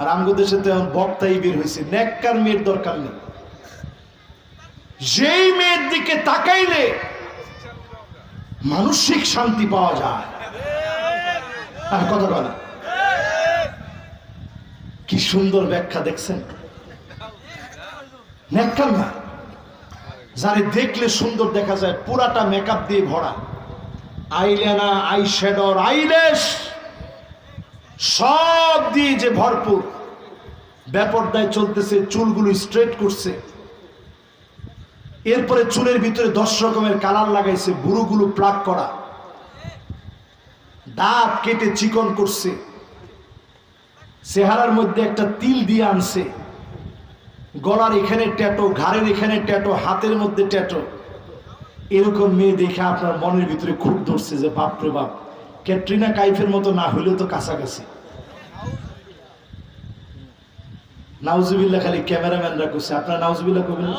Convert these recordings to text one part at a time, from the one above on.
আর আমগো তো এখন বক্তাই বের হয়েছে। নেককার মেয়ের দরকার নেই। যেই মেয়ের দিকে তাকাইলে মানসিক শান্তি পাওয়া যায়। আর কথা বলা কি সুন্দর ব্যাখ্যা দেখছেন? নেককার না। যারে দেখলে সুন্দর দেখা যায়, পুরাটা মেকআপ দিয়ে ভরা। আইলেনা আই শ্যাডোর আইলেশ সব দিয়ে যে ভরপুর ব্যাপরদায় চলতেছে, চুলগুলো স্ট্রেট করছে। এরপরে চুলের ভিতরে দশ রকমের কালার লাগাইছে বুড়োগুলো প্লাক করা। দাঁত কেটে চিকন করছে। চেহারার মধ্যে একটা তিল দিয়ে আনছে। গলার এখানে ট্যাটো ঘাড়ের এখানে ট্যাটো হাতের মধ্যে ট্যাটো এরকম মেয়ে দেখে আপনার মনের ভিতরে খুব ধরছে যে বাপরে বাপ। ক্যাটরিনা কাইফের মতো না হইলেও তো কাছাকাছি। নাউজুবিল্লাহ খালি ক্যামেরাম্যানরা করছে। আপনার নাউজুবিল্লাহ করবেন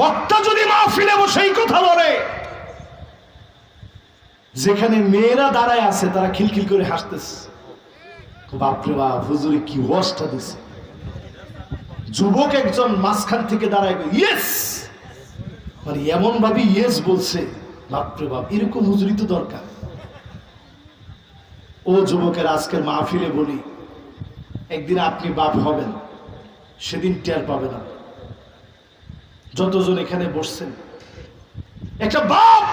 বক্তা যদি মাহফিলে বসেই কথা বলে, যেখানে মেয়েরা দাঁড়ায় আছে, তারা খিলখিল করে হাসতেছে। বাপরে বাপ, হুজুরে কি ওয়াজটা দিছে? যুবক একজন মাঝখান থেকে দাঁড়ায় ইয়েস! মানে এমন ভাবে ইয়েস বলছে। বাপরে বাপ, এরকম হুজুরি তো দরকার। ও যুবকের আজকের মাহফিলে বলি, একদিন আপনি বাপ হবেন, সেদিন টের পাবেন না যতজন এখানে বসছেন, একটা বাপ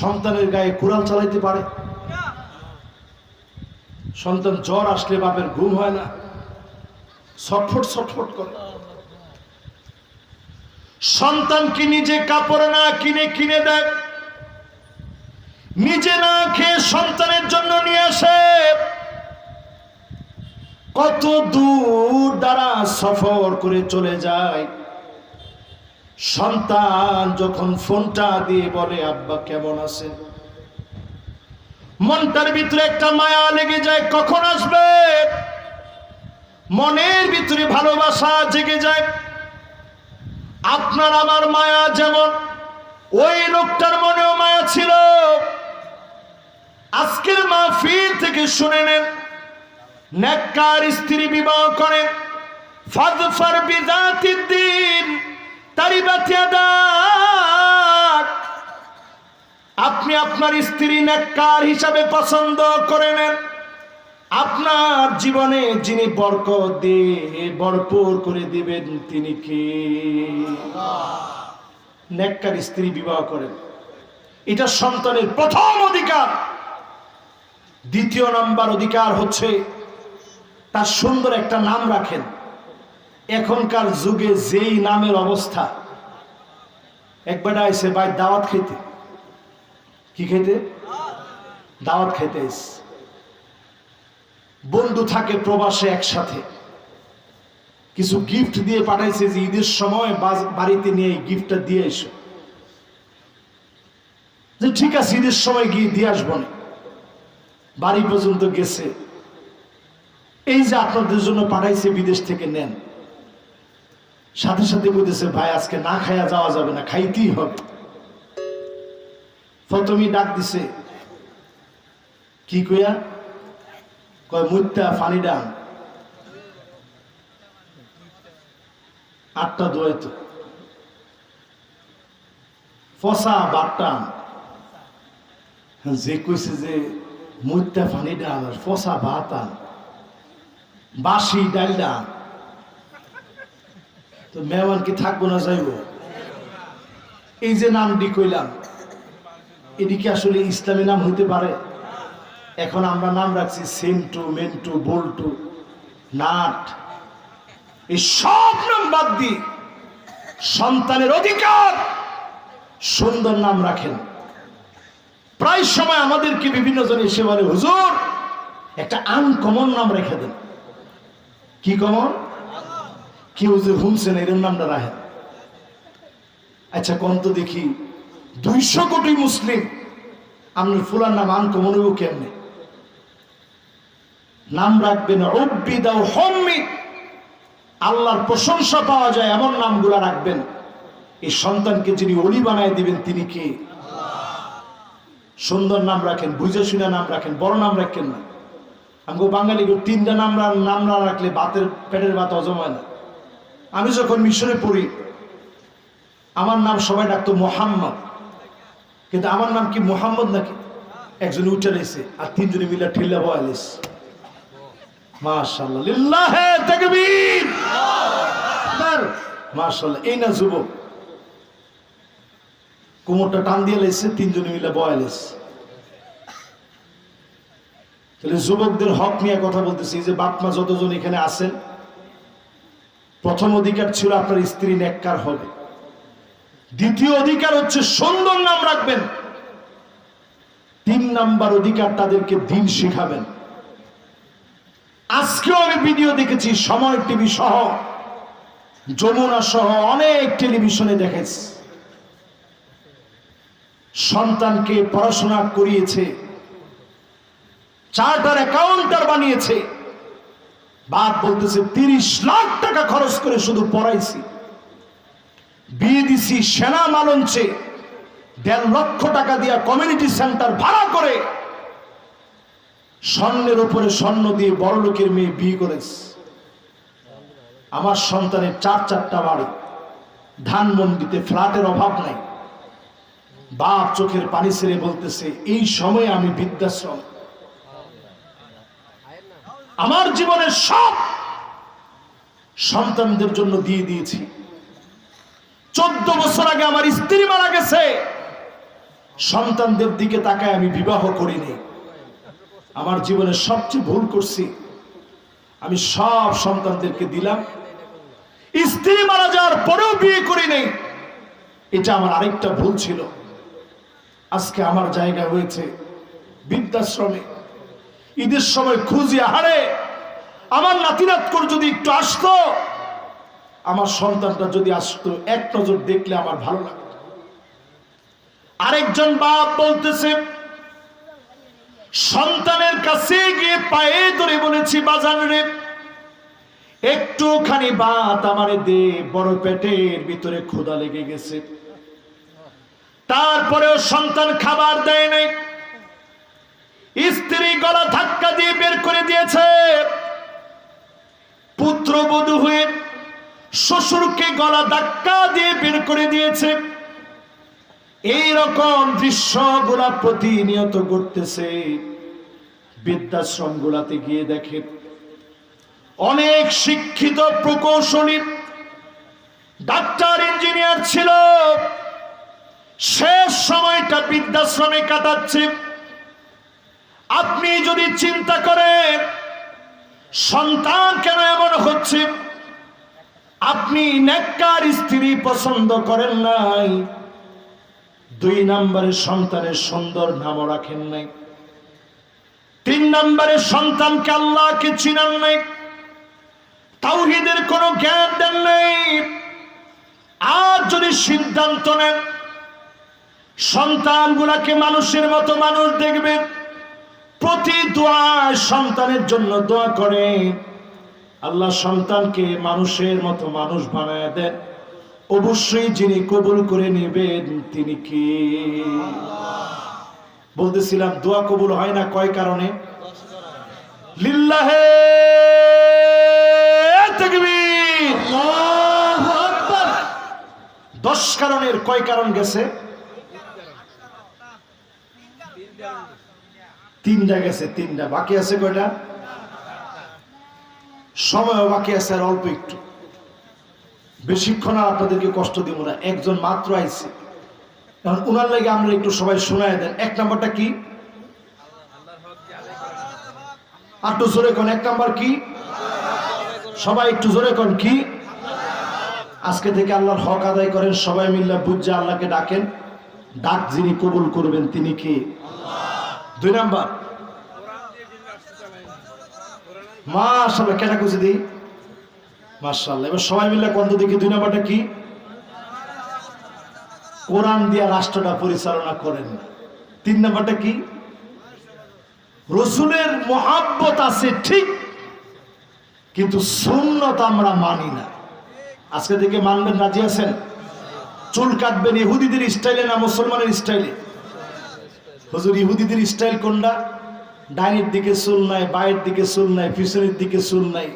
সন্তানের গায়ে কুড়াল চালাইতে পারে। সন্তান জ্বর আসলে বাপের ঘুম হয় না। ছটফট ছটফট করে। সন্তানকে নিজে কাপড় না কিনে কিনে দেয়, নিজে না খেয়ে সন্তানের জন্য নিয়ে আসে। কত দূর দ্বারা সফর করে চলে যায়। সন্তান যখন ফোনটা দিয়ে বলে, আব্বা, কেমন আছেন? মনটার ভিতরে একটা মায়া লেগে যায়, কখন আসবে? মনের ভিতরে ভালোবাসা জেগে যায়। আপনার আমার মায়া যেমন, ওই লোকটার মনেও মায়া ছিল। আজকের মাহফিল থেকে শুনে নেন, নেককার স্ত্রী বিবাহ করেন দিন আপনি আপনার স্ত্রী নেককার হিসাবে পছন্দ করে নেন। আপনার জীবনে যিনি বরকত দিয়ে ভরপুর করে দিবেন, তিনি কে? নেককার স্ত্রী বিবাহ করেন। এটা সন্তানের প্রথম অধিকার। দ্বিতীয় নাম্বার অধিকার হচ্ছে তার সুন্দর একটা নাম রাখেন। এখনকার যুগে যেই নামের অবস্থা। একবার আইসে ভাই, দাওয়াত খেতে। কি খেতে? দাওয়াত খেতে আইসে বন্ধু থাকে প্রবাসে একসাথে। কিছু গিফট দিয়ে পাঠাইছে যে ঈদের সময় বাড়িতে নিয়ে গিফটটা দিয়ে এসো। যে ঠিক আছে, ঈদের সময় গিয়ে দিয়ে আসব না। বাড়ি পর্যন্ত গেছে। এই যে আপনাদের জন্য পাঠাইছে, বিদেশ থেকে নেন। সাথে সাথে বলতেছে ভাই, আজকে না খাইয়া যাওয়া যাবে না, খাইতেই হবে। প্রথমেই ডাক দিছে, কি কইয়া? কয় মুত্যা ফানি ডান আটটা দোয়াইত। ফসা বাট্টান যে কইছে যে মুত্যা ফানি ডান আর ফসা ভাত আন বাসি ডাল ডান তো মেহমান কি থাকব না যাইব? এই যে নাম নামটি কইলাম, এটি কি আসলে ইসলামী নাম হইতে পারে? এখন আমরা নাম রাখছি সেন্টু, মেন্টু, বল্টু, নাট। এই সব নাম বাদ দিয়ে সন্তানের অধিকার সুন্দর নাম রাখেন। প্রায় সময় আমাদেরকে বিভিন্ন জন এসে বলে, হুজুর, একটা আনকমন নাম রেখে দেন। কি কমন? কি হুজুর হুমছেন এরম নামটা রাখেন? আচ্ছা কোন তো দেখি, দুইশো কোটি মুসলিম, আপনার ফুলার নাম আনকমন হইব কেমনে? নাম রাখবেন অব্বিদাও হম্মিদ আল্লাহর প্রশংসা পাওয়া যায় এমন নামগুলা রাখবেন। এই সন্তানকে যিনি অলি বানায় দিবেন, তিনি কে? সুন্দর নাম রাখেন, বুঝে শুনে নাম রাখেন, বড় নাম রাখেন না। আমাকে বাঙালি তিনটা নাম নাম না রাখলে বাতের, পেটের ভাত হজম হয় না। আমি যখন মিশনে পড়ি, আমার নাম সবাই ডাকতো মোহাম্মদ। কিন্তু আমার নাম কি মোহাম্মদ নাকি? একজন উঠে রয়েছে, আর তিনজনে মিলে ঠেলে বয়ালিস মাশাল্লাহ লিল্লাহে তাকবীর। এই না যুবক। কোমরটা টান দিয়ে লেছে তিনজনে মিলে বয়ালিস তাহলে যুবকদের হক নিয়ে কথা বলতেছি যে বাপ মা যতজন এখানে আছেন, প্রথম অধিকার ছিল আপনার স্ত্রী নেককার হবে। দ্বিতীয় অধিকার হচ্ছে সুন্দর নাম রাখবেন। তিন নাম্বার অধিকার তাদেরকে দিন শিখাবেন। আজকেও আমি ভিডিও দেখেছি, সময় টিভি সহ, যমুনা সহ অনেক টেলিভিশনে দেখেছি। সন্তানকে পড়াশোনা করিয়েছে, চার্টার অ্যাকাউন্টার বানিয়েছে। বাপ বলতেছে, তিরিশ লাখ টাকা খরচ করে শুধু পড়াইছি। বিয়ে দিছি সেনা মালঞ্চে দেড় লক্ষ টাকা দিয়া কমিউনিটি সেন্টার ভাড়া করে স্বর্ণের উপরে স্বর্ণ দিয়ে বড় লোকের মেয়ে বিয়ে করেছে। আমার সন্তানের চার চারটা বাড়ি। ধানমন্ডিতে ফ্ল্যাটের অভাব নাই। বাপ চোখের পানি ছেড়ে বলতেছে, এই সময়ে আমি বৃদ্ধাশ্রম। আমার জীবনের সব সন্তানদের জন্য দিয়ে দিয়েছি। চোদ্দ বছর আগে আমার স্ত্রী মারা গেছে। সন্তানদের দিকে তাকায় আমি বিবাহ করিনি। আমার জীবনে সবচেয়ে ভুল করছি। আমি সব সন্তানদেরকে দিলাম। স্ত্রী মারা যাওয়ার পরেও বিয়ে করি নেই। এটা আমার আরেকটা ভুল ছিল। আজকে আমার জায়গা হয়েছে বৃদ্ধাশ্রমে। ঈদের সময় খুঁজি হারে আমার নাতিনাতকর যদি একটু আসতো, আমার সন্তানটা যদি আসতো, এক নজর দেখলে আমার ভালো লাগতো। আরেকজন বাপ বলতেছে সন্তানের কাছে গিয়ে পায়ে ধরে বলেছি, বাজান রে, একটুখানি বাত আমারে দে, বড় পেটের ভিতরে ক্ষুধা লেগে গেছে। তারপরেও সন্তান খাবার দেয় নাই। স্ত্রী গলা ধাক্কা দিয়ে বের করে দিয়েছে। পুত্রবধূ হয়ে শ্বশুরকে গলা ধাক্কা দিয়ে বের করে দিয়েছে। এই রকম দৃশ্যগুলা প্রতিনিয়ত ঘটতেছে। বৃদ্ধাশ্রম গুলাতে গিয়ে দেখে অনেক শিক্ষিত, প্রকৌশলী, ডাক্তার, ইঞ্জিনিয়ার ছিল। শেষ সময়টা বৃদ্ধাশ্রমে কাটাচ্ছে। আপনি যদি চিন্তা করেন, সন্তান কেন এমন হচ্ছে? আপনি নেককার স্ত্রী পছন্দ করেন নাই। দুই নম্বরে সন্তানের সুন্দর নামও রাখেন নাই। তিন নম্বরে সন্তানকে আল্লাহকে চিনান নাই। তাওহিদের কোনো জ্ঞান দেন নাই। আর যদি সিদ্ধান্ত নেন, সন্তানগুলাকে মানুষের মতো মানুষ দেখবেন, প্রতি দোয়া সন্তানের জন্য দোয়া করে। আল্লাহ সন্তানকে মানুষের মতো মানুষ বানায় দেন। অবশ্যই যিনি কবুল করে নেবেন তিনি কি? বলতেছিলাম দোয়া কবুল হয় না কয় কারণে? লিল্লাহে। দশ কারণের কয় কারণ গেছে? তিনটা গেছে তিনটা। বাকি আছে কয়টা? সময়ও বাকি আছে আর অল্প একটু। বেশিক্ষণ আর আপনাদেরকে কষ্ট দিব না। একজন মাত্র আইছে। এখন উনার লাগে আমরা একটু সবাই শোনায় দেন। এক নাম্বারটা কি? আর একটু জোরে কোন। এক নাম্বার কি? সবাই একটু জোরে কোন। কি? আজকে থেকে আল্লাহর হক আদায় করেন। সবাই মিল্লা বুঝছে আল্লাহকে ডাকেন। ডাক যিনি কবুল করবেন তিনি কি? দুই নাম্বার। মাশাল্লাহ কেটা খুঁজে দিই? মাশাল্লাহ এবার সবাই মিলে কন্ত দেখি, দুই নাম্বারটা কি? কোরআন দিয়া রাষ্ট্রটা পরিচালনা করেন। তিন নাম্বারটা কি? রসুলের মহাব্বত আছে ঠিক, কিন্তু সুন্নত আমরা মানি না। আজকে থেকে মানবেন, রাজি আছেন? চুল কাটবেন ইহুদিদের স্টাইলে না মুসলমানের স্টাইলে? হুজুর, ইহুদিদের স্টাইল কোনটা? ডাইনের দিকে চুল নাই, বায়ের দিকে চুল নাই, পিছনের দিকে চুল নাই।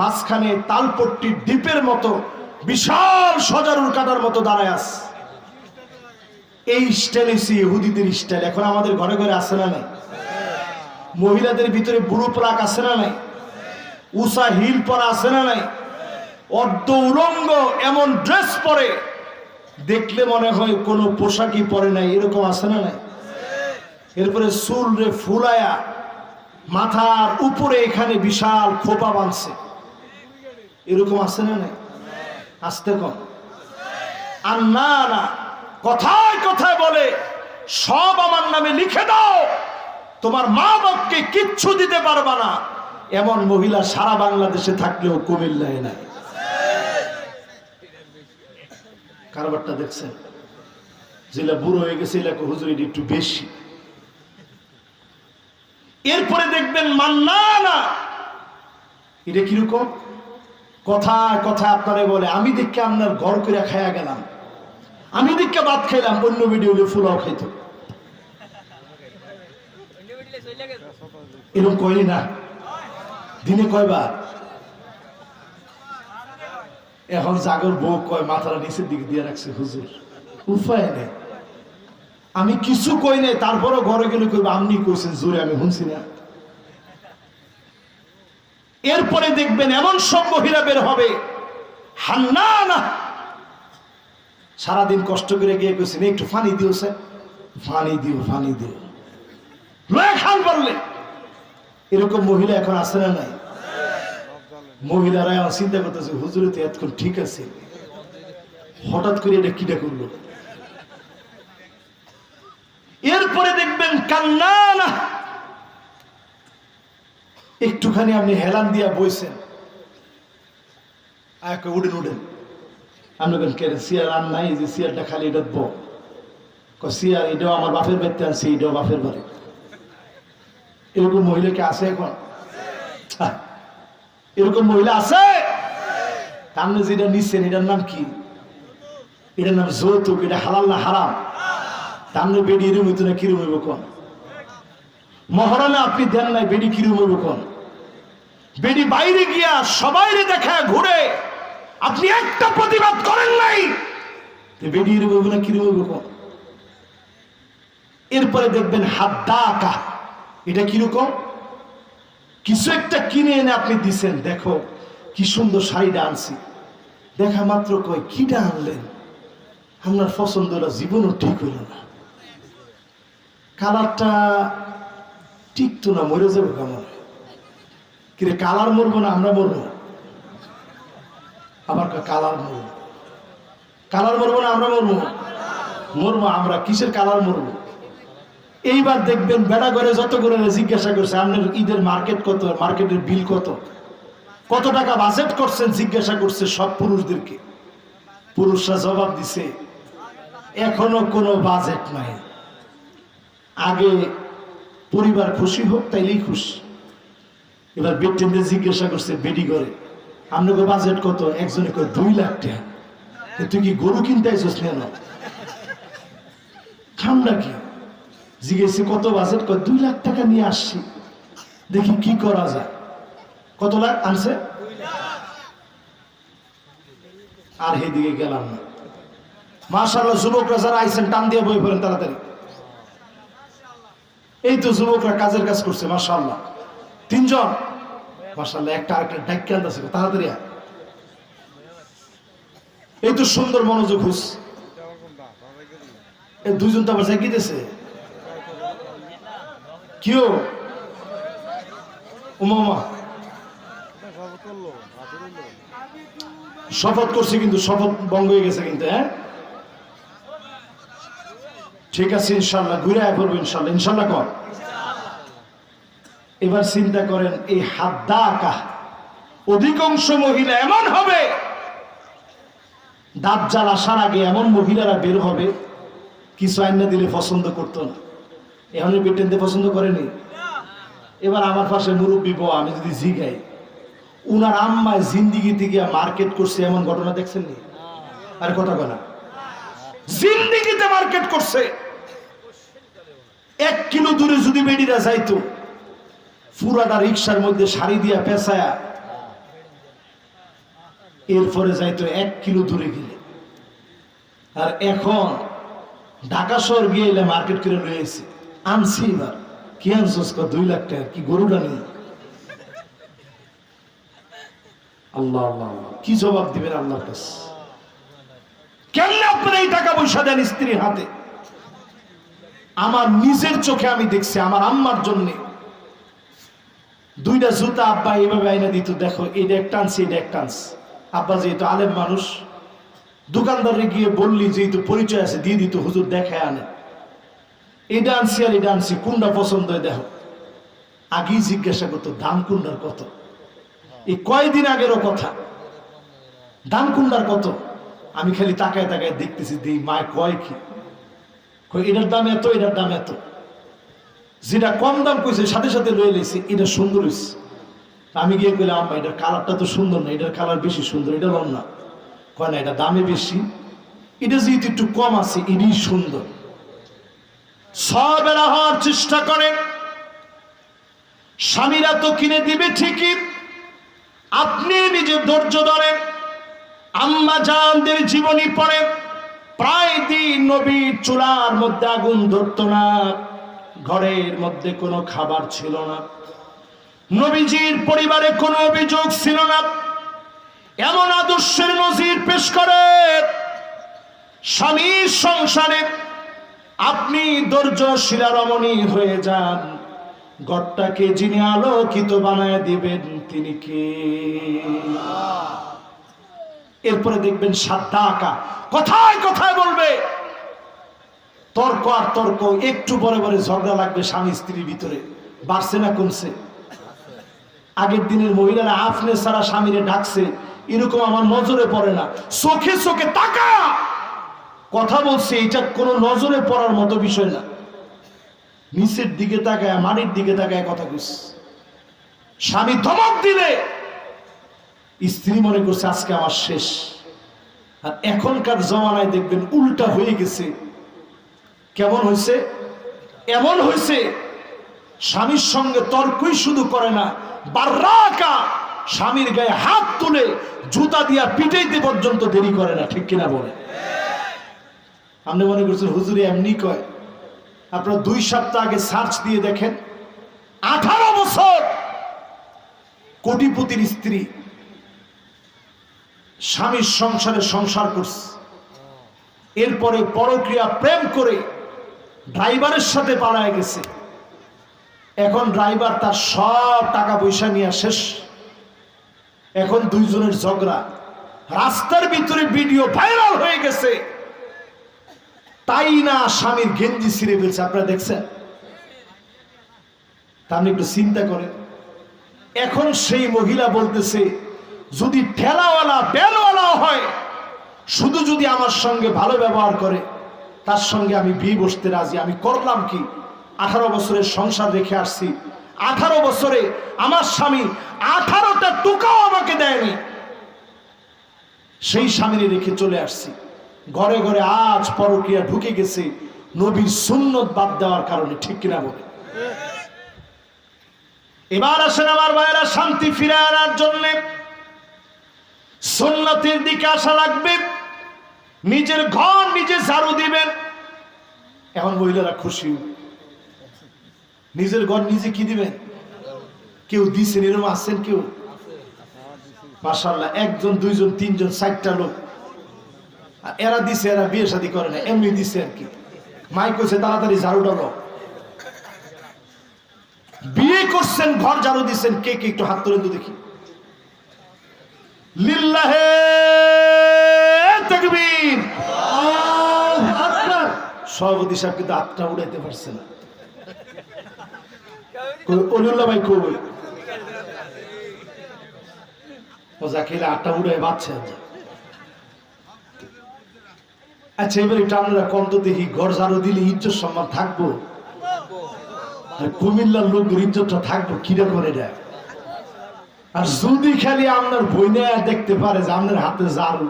মাঝখানে তালপট্টির দ্বীপের মতো, বিশাল সজারুর কাটার মতো দাঁড়ায় আস এই স্টাইল হচ্ছে ইহুদিদের স্টাইল। এখন আমাদের ঘরে ঘরে আসে না নাই? মহিলাদের ভিতরে বুড়ো প্লাক আছে না নাই? উষা হিল পরা আছে না নাই? অর্ধ উলঙ্গ, এমন ড্রেস পরে। দেখলে মনে হয় কোনো পোশাকই পরে নাই, এরকম আছে না নাই? এরপরে চুল রে ফুলায়া, মাথার উপরে এখানে বিশাল খোপা বাঁধছে। এরকম আছে না আসতে কম। আর না না, কথায় কথায় বলে, সব আমার নামে লিখে দাও। তোমার মা বাপকে কিচ্ছু দিতে পারবা না। এমন মহিলা সারা বাংলাদেশে থাকলেও কুমিল্লায় নাই। কারবারটা দেখছেন? যেটা বুড়ো হয়ে গেছে, এলাকা হুজুর একটু বেশি। এরপরে দেখবেন মান্না না। এটা কীরকম? কথায় কথায় আপনারে বলে, আমি দেখে আপনার ঘর করে খাইয়া গেলাম। আমি দেখে ভাত খাইলাম, অন্য ভিডিও ফুলাও খাইতো। এরকম কইলি না? দিনে কয়বার? এখন জাগর বউ কয়, মাথাটা নিচের দিকে দিয়ে রাখছে, হুজুর। উপায় নেই। আমি কিছু কই নাই, তারপরও ঘরে গেলে কইবা আপনি কইছেন, জোরে আমি শুনছি না। এরপরে দেখবেন এমন সব মহিলা বের হবে। হান্না না সারাদিন কষ্ট করে গিয়ে কইছেন একটু ফানি দিও, স্যার। ফানি দিও ফানি দিও। খান বললে, এরকম মহিলা এখন আসে না নাই? মহিলারা এখন চিন্তা করতেছে, হুজুরে তো এতক্ষণ ঠিক আছে। হঠাৎ করে এটা কিটা করল? এরপরে দেখবেন কান্না না একটুখানি আপনি হেলান দিয়া বইছেন। আয়কে উডেন উঠেন আপনি কেন কে সিয়ার আর নাই যে সিয়ারটা খালি এটা ব সিয়ার, এটাও আমার বাপের বাড়িতে আনছি, এটাও বাপের বাড়ি। এরকম মহিলা কি আছে এখন? এরকম মহিলা আছে? আপনি যেটা নিচ্ছেন এটার নাম কি? এটার নাম যৌতুক, এটা হালাল না হারাম? তামনে বেডি এরম হইতো না কিরম হইব কোন? মহারানা আপনি দেন নাই, বেডি কিরম হইব কোন? বেডি বাইরে গিয়া সবাইরে দেখা ঘুরে। আপনি একটা প্রতিবাদ করেন নাই। বেডি হইব না এরপরে দেখবেন হাত দাকা এটা কীরকম কিছু একটা কিনে এনে আপনি দিছেন। দেখো, কি সুন্দর শাড়িটা আনছি। দেখা মাত্র কয়, কিটা আনলেন? আপনার পছন্দটা জীবনও ঠিক হইল না। কালারটা টিকতো না, মরে যাবে কেমন? কিরে কালার মরবো না, আমরা মরবো? আবার কালার মরবো। কালার মরবো না, আমরা মরবো? মরবো, আমরা কিসের কালার মরবো? এইবার দেখবেন বেড়া করে যত করে জিজ্ঞাসা করছে, আপনার ঈদের মার্কেট কত? মার্কেটের বিল কত? কত টাকা বাজেট করছেন, জিজ্ঞাসা করছে সব পুরুষদেরকে। পুরুষরা জবাব দিছে, এখনও কোনো বাজেট নাই। আগে পরিবার খুশি হোক, তাইলেই খুশি। এবার বেটেনদের জিজ্ঞাসা করছে, বেডি করে? আপনাকে বাজেট কত? একজনে কয়, দুই লাখ টাকা। তুই কি গরু কিনতে আইসস কেন ঠান্ডা কি? জিজ্ঞেসি, কত বাজেট? কয়, দুই লাখ টাকা নিয়ে আসছি। দেখি কি করা যায়। কত লাখ? আনছে? আর হেদিকে গেলাম না। মাশাল্লাহ যুবকরা যারা আইসেন টান দিয়ে বই পড়েন তাড়াতাড়ি। এই তো যুবকরা কাজের কাজ করছে মাশাল্লাহ তিনজন? মাশাল্লাহ একটা আরেকটা ডাক্কে আনতেছে তাড়াতাড়ি এই তো সুন্দর মনোযোগ, হুস। এই দুইজন তো আবার জাগিতেছে কিও উমা শপথ করছে কিন্তু, শপথ ভঙ্গ হয়ে গেছে কিন্তু হ্যাঁ? ঠিক আছে ইনশাল্লাহ ঘুরে করব ইনশাল্লাহ ইনশাল্লাহ কর। এবার চিন্তা করেন, এই হাদ্দা আঁকা অধিকাংশ মহিলা এমন হবে? দাঁত জাল আসার আগে এমন মহিলারা বের হবে, কিছু আইনা দিলে পছন্দ করতো না। এখন বেটেনতে পছন্দ করেনি? এবার আমার পাশে মুরব্বী বউ, আমি যদি জিগাই, উনার আম্মায় জিন্দিগি থেকে মার্কেট করছে এমন ঘটনা দেখছেন নি? আর কথা বলা। জিন্দিগিতে মার্কেট করছে। এক কিলো দূরে যদি বেডিরা যাইতো পুরাটা রিক্সার মধ্যে শাড়ি দিয়া পেঁচায়া এরপরে যাইতো এক কিলো দূরে গেলে। আর এখন ঢাকা শহর গিয়ে এলে মার্কেট করে রয়েছে আনছি এবার। কি আনছোস দুই লাখ টাকা, কি গরুটা নিয়ে? আল্লাহ আল্লাহ। কি জবাব দিবেন আল্লাহর কাছে? কেমনে আপনারা এই টাকা পয়সা দেন স্ত্রীর হাতে? আমার নিজের চোখে আমি দেখছি, আমার আম্মার জন্য। দুইটা জুতা আব্বা এইভাবে আইনা দিত, দেখো এটা একটা আনছি এটা একটা আনছি আব্বা যেহেতু আলেম মানুষ, দোকানদারে গিয়ে বললি যেহেতু পরিচয় আছে, দিয়ে দিত, হুজুর দেখায় আনে। এটা আনছি আর এটা আনছি কোনটা পছন্দ হয় দেখো। আগেই জিজ্ঞাসা করতো দাম কোনটার কত? এই কয়দিন আগেরও কথা। দাম কোনটার কত? আমি খালি তাকায় তাকায় দেখতেছি, দেই, মায় কয় কি? এটার দাম এত, এটার দাম এত। যেটা কম দাম কইছে, সাথে সাথে লয়ে লেছি এটা সুন্দর আমি গিয়ে কইলাম, আম্মা, এটার কালারটা তো সুন্দর না, এটার কালার বেশি সুন্দর, এটা লম না। কয়, না, এটা দামে বেশি। এটা যেহেতু একটু কম আছে, এটাই সুন্দর। সবেরা হওয়ার চেষ্টা করে। স্বামীরা তো কিনে দিবে ঠিকই, আপনি নিজে ধৈর্য ধরেন আম্মা জানদের জীবনী পড়ে, প্রায় দিন নবীর চুলার মধ্যে আগুন ধরত না। ঘরের মধ্যে কোনো খাবার ছিল না। নবীজির পরিবারে কোনো অভিযোগ ছিল না। এমন আদর্শের নজির পেশ করে স্বামীর সংসারে আপনি ধৈর্যশীলা রমণী হয়ে যান। ঘরটাকে যিনি আলোকিত বানায় দিবেন, তিনি কে? এরপরে দেখবেন সাতটা আঁকা কথায় কথায় বলবে? তর্ক আর তর্ক, একটু পরে পরে ঝগড়া লাগবে স্বামী স্ত্রীর ভিতরে। বাড়ছে না কমছে। আগের দিনের মহিলারা আফনে সারা স্বামীরে ডাকছে, এরকম আমার নজরে পড়ে না। চোখে চোখে তাকা কথা বলছে এটা কোনো নজরে পড়ার মতো বিষয় না। নিচের দিকে তাকায়, মাটির দিকে তাকায় কথা কইছে স্বামী ধমক দিলে। স্ত্রী মনে করছে, আজকে আমার শেষ। আর এখনকার জমানায় দেখবেন উল্টা হয়ে গেছে। কেমন হয়েছে? এমন হয়েছে, স্বামীর সঙ্গে তর্কই শুধু করে না, বার্রাকা স্বামীর গায়ে হাত তুলে জুতা দিয়া পিটাইতে পর্যন্ত দেরি করে না, ঠিক কিনা বলে আপনি মনে করছেন হুজুরে এমনি কয়? আপনার দুই সপ্তাহ আগে সার্চ দিয়ে দেখেন, আঠারো বছর কোটিপতির স্ত্রী স্বামীর সংসারে সংসার করছে। এরপরে পরক্রিয়া প্রেম করে ড্রাইভারের সাথে পালায় গেছে। এখন ড্রাইভার তার সব টাকা পয়সা নিয়ে শেষ। এখন দুইজনের ঝগড়া। রাস্তার ভিতরে ভিডিও ভাইরাল হয়ে গেছে। তাই না স্বামীর গেঞ্জি ছিঁড়ে ফেলছে, আপনারা দেখছেন? আপনি একটু চিন্তা করেন। এখন সেই মহিলা বলতেছে, যদি ঠেলাওয়ালা বেলওয়ালা হয়, শুধু যদি আমার সঙ্গে ভালো ব্যবহার করে তার সঙ্গে আমি বিয়ে বসতে রাজি। আমি করলাম কি? আঠারো বছরের সংসার রেখে আসছি। আঠারো বছরে আমার স্বামী আঠারোটা টুকাও আমাকে দেয়নি। সেই স্বামীরে রেখে চলে আসছি। ঘরে ঘরে আজ পরকিয়া ঢুকে গেছে। নবীর সুন্নত বাদ দেওয়ার কারণে ঠিক কিনা বলে। এবার আসেন আমার ভাইয়েরা শান্তি ফিরে আনার জন্য। সুন্নতের দিকে আসা লাগবে। নিজের ঘর নিজে ঝাড়ু দিবেন। এখন মহিলারা খুশি। নিজের ঘর নিজে কি দিবেন? কেউ দিছেন এরকম আছেন কেউ? মাসাল্লাহ একজন, দুইজন, তিনজন, চারটা লোক। এরা দিছে, এরা বিয়ে শাদী করে না, এমনি দিছে আর কি। মাইক কইছে তাড়াতাড়ি ঝাড়ুটা দাও বিয়ে করছেন, ঘর ঝাড়ু দিচ্ছেন কে কে একটু হাত তুলে তো দেখি। লিল্লাহে তাকবীর সভাপতি সাহেব কিন্তু উড়াইতে পারছে না। আচ্ছা দিলে সম্মান থাকব? কুমিল্লার লোক ইজ্জতটা থাকব কীরকম এটা? আর যদি খালি আপনার বই নেয়া দেখতে পারে যে আপনার হাতে ঝাড়ু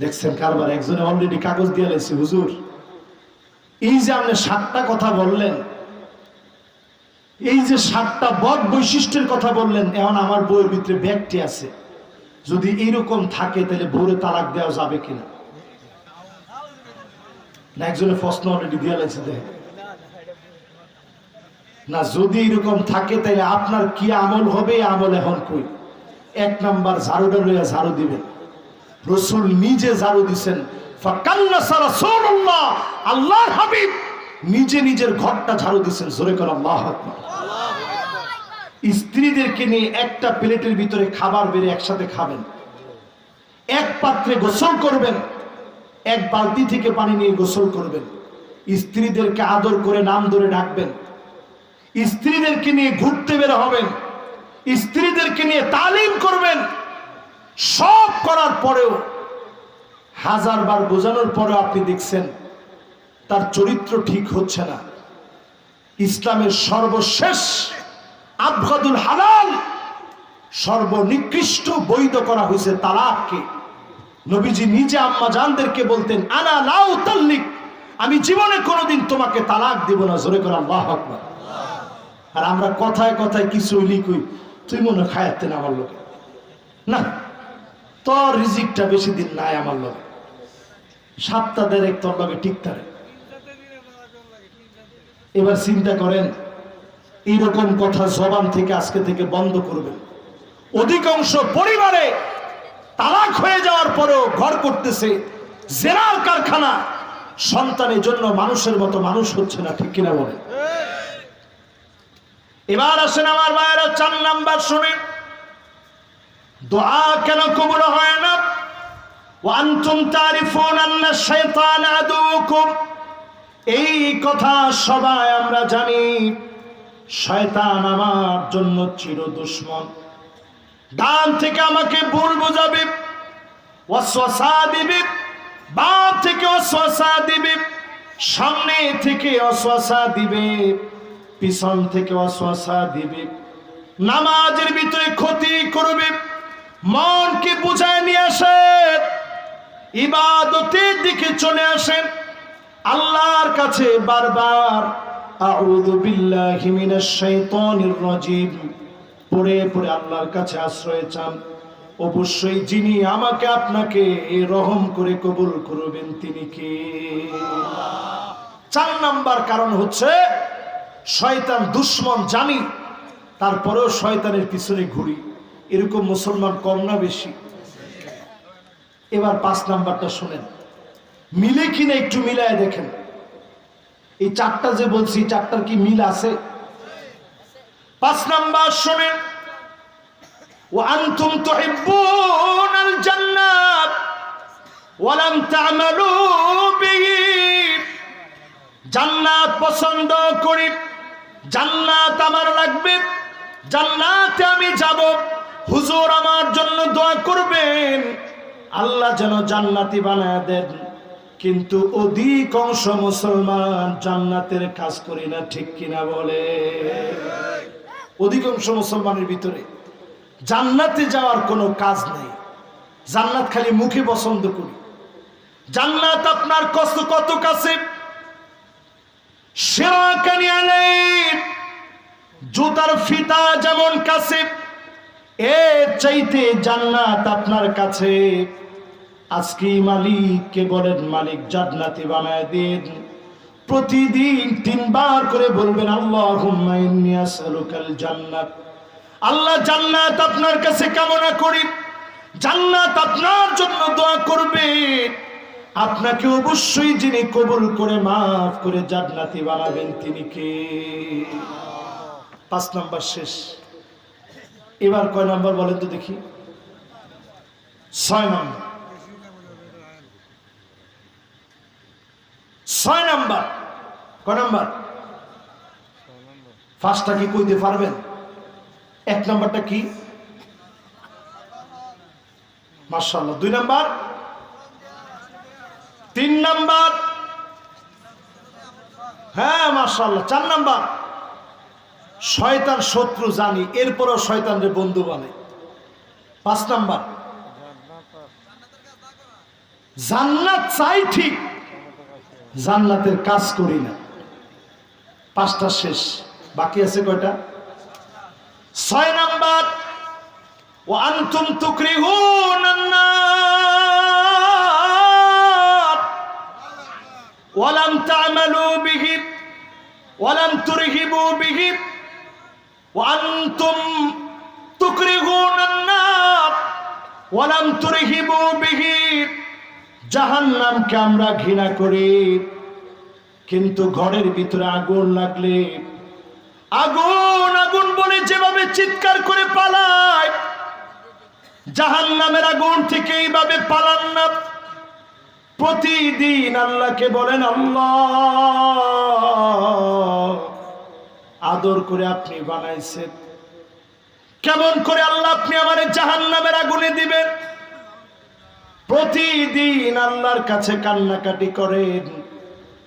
দেখছেন কারবার একজনে অলরেডি কাগজ দিয়ে লাইছে হুজুর। এই যে আপনি সাতটা কথা বললেন, এই যে সাতটা বদ বৈশিষ্ট্যের কথা বললেন, এখন আমার বইয়ের ভিতরে ব্যাগটি আছে। যদি এইরকম থাকে, তাহলে বউরে তালাক দেওয়া যাবে কিনা? না, একজনের প্রশ্ন অলরেডি দিয়ে লাগছে, দেখেন। না, যদি এরকম থাকে তাহলে আপনার কি আমল হবে? আমল এখন কই? এক নাম্বার ঝাড়ুটা লইয়া ঝাড়ু দিবেন। রসুল নিজে ঝাড়ু দিছেন। আল্লাহর হাবিব নিজে নিজের ঘরটা ঝাড়ু দিছেন। জোরে করে, আল্লাহ স্ত্রীদেরকে নিয়ে একটা প্লেটের ভিতরে খাবার বেড়ে একসাথে খাবেন। এক পাত্রে গোসল করবেন। এক বালতি থেকে পানি নিয়ে গোসল করবেন। স্ত্রীদেরকে আদর করে নাম ধরে ডাকবেন। স্ত্রীদেরকে নিয়ে ঘুরতে বের হবেন, স্ত্রীদেরকে নিয়ে তালিম করবেন, সব করার পরেও হাজার বার বোঝানোর পরেও আপনি দেখছেন, তার চরিত্র ঠিক হচ্ছে না। ইসলামের সর্বশেষ আবগাদুল হালাল, সর্বনিকৃষ্ট বৈধ করা হয়েছে তালাককে। নবীজি নিজে আম্মা জানদেরকে বলতেন, আনা লাউ তাল্লিক, আমি জীবনে কোনোদিন তোমাকে তালাক দিব না। জোরে করে আল্লাহ আকবার। আর আমরা কথায় কথায় কিছু লিখুই। তুই মনে খায়াতেন আমার লোকে না, তোর রিজিকটা বেশি দিন নাই আমার লোকে সাতটা দেড়েক তোর লগে টিকতারে এবার চিন্তা করেন এইরকম কথা জবান থেকে আজকে থেকে বন্ধ করবেন। অধিকাংশ পরিবারে তালাক হয়ে যাওয়ার পরেও ঘর করতেছে জেরার কারখানা। সন্তানের জন্য মানুষের মতো মানুষ হচ্ছে না, ঠিক কিনা বলেন? এবার আসেন আমার মায়েরা চার নাম্বার শুনেন দোয়া কেন কবুল হয় না? ওয়ান্তুম আদুকুম। এই কথা সবাই আমরা জানি, শয়তান আমার জন্য চির দুশ্মন। ডান থেকে আমাকে ভুল বোঝাবে ওয়াসওয়াসা দিবে বাম থেকে ওয়াসওয়াসা দিবে, সামনে থেকে ওয়াসওয়াসা দিবে। পিছন থেকে ওয়াসওয়াসা দিবে। নামাজের ভিতরে ক্ষতি করবে। মনকে বুঝায় নিয়ে আসে। ইবাদতের দিকে চলে আসেন আল্লাহর কাছে বারবার আউযু বিল্লাহি মিনাশ শাইতানির রাজিম। পড়ে পড়ে আল্লাহর কাছে আশ্রয় চান। অবশ্যই যিনি আমাকে আপনাকে রহম করে কবুল করবেন, তিনি কে? চার নাম্বার কারণ হচ্ছে শয়তান দুশ্মন জানি, তারপরেও শয়তানের পিছনে ঘুরি। এরকম মুসলমান কম না বেশি। এবার পাঁচ নাম্বারটা শোনেন। মিলে কিনা একটু মিলায় দেখেন। এই চারটা যে বলছি চারটার কি মিল আছে? পাঁচ নাম্বার শোনেন। ও আন্তুম তো জান্নাত জান্নাত পছন্দ করি। জান্নাত আমার লাগবে, জান্নাতে আমি যাব। হুজুর আমার জন্য দোয়া করবেন। আল্লাহ যেন জান্নাতি বানায় দেন। কিন্তু অধিকাংশ মুসলমান জান্নাতের কাজ করি না, ঠিক কিনা বলে? অধিকাংশ মুসলমানের ভিতরে জান্নাতে যাওয়ার কোনো কাজ নেই। জান্নাত খালি মুখে পছন্দ করি। জান্নাত আপনার কষ্ট কত কাছে জুতার ফিতা যেমন কাছে এর চাইতে জান্নাত আপনার কাছে। আজকে মালিককে বলেন, মালিক জান্নাতি বানায় দিন। প্রতিদিন তিনবার করে বলবেন আল্লাহ জান্নাত। আল্লাহ জান্নাত আপনার কাছে কামনা করি। জান্নাত আপনার জন্য দোয়া করবে। আপনাকে অবশ্যই যিনি কবুল করে মাফ করে জান্নাতি বানাবেন তিনি কে? পাঁচ নাম্বার শেষ। এবার কয় নাম্বার বলেন তো দেখি। ছয় নাম্বার। ছয় নাম্বার। কয় নাম্বার? ফার্স্টটা কি কইতে পারবেন? এক নাম্বারটা কি? মার্শাল্লাহ দুই নাম্বার? তিন নাম্বার। হ্যাঁ মার্শাল্লাহ চার নাম্বার। শয়তান শত্রু জানি, এরপরও শয়তান রে বন্ধু বানে পাঁচ নাম্বার। জান্নাত চাই ঠিক, জান্নাতের কাজ করি না। পাঁচটা শেষ, বাকি আছে কয়টা? ছয় নাম্বার। ও আন্তুম তুকরি নান্না ওয়ালাম তামালু বিহি, ওয়ালাম তুরহিবু বিহি ওয়ান্তুম তুকরিহুনান নার ওয়ালাম তুরহিবু বিহি, জাহান্নামকে আমরা ঘৃণা করি। কিন্তু ঘরের ভিতরে আগুন লাগলে, আগুন আগুন বলে যেভাবে চিৎকার করে পালায়, জাহান্নামের আগুন থেকে এইভাবে পালান না। প্রতিদিন আল্লাহকে বলেন, আল্লাহ, আদর করে আপনি বানাইছেন। কেমন করে আল্লাহ আপনি আমার জাহান নামের আগুনে দিবেন? প্রতিদিন আল্লাহর কাছে কান্নাকাটি করেন।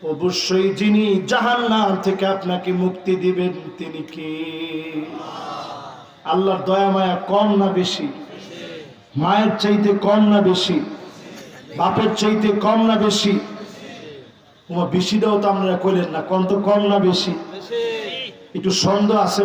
অবশ্যই যিনি জাহান নাম থেকে আপনাকে মুক্তি দিবেন, তিনি কি? আল্লাহর দয়া মায়া কম না বেশি? মায়ের চাইতে কম না বেশি? বাপের চাইতে কম না বেশি? তোমার বেশিটাও তো আপনারা কইলেন না কম তো কম না বেশি? একটু সন্দেহ আছে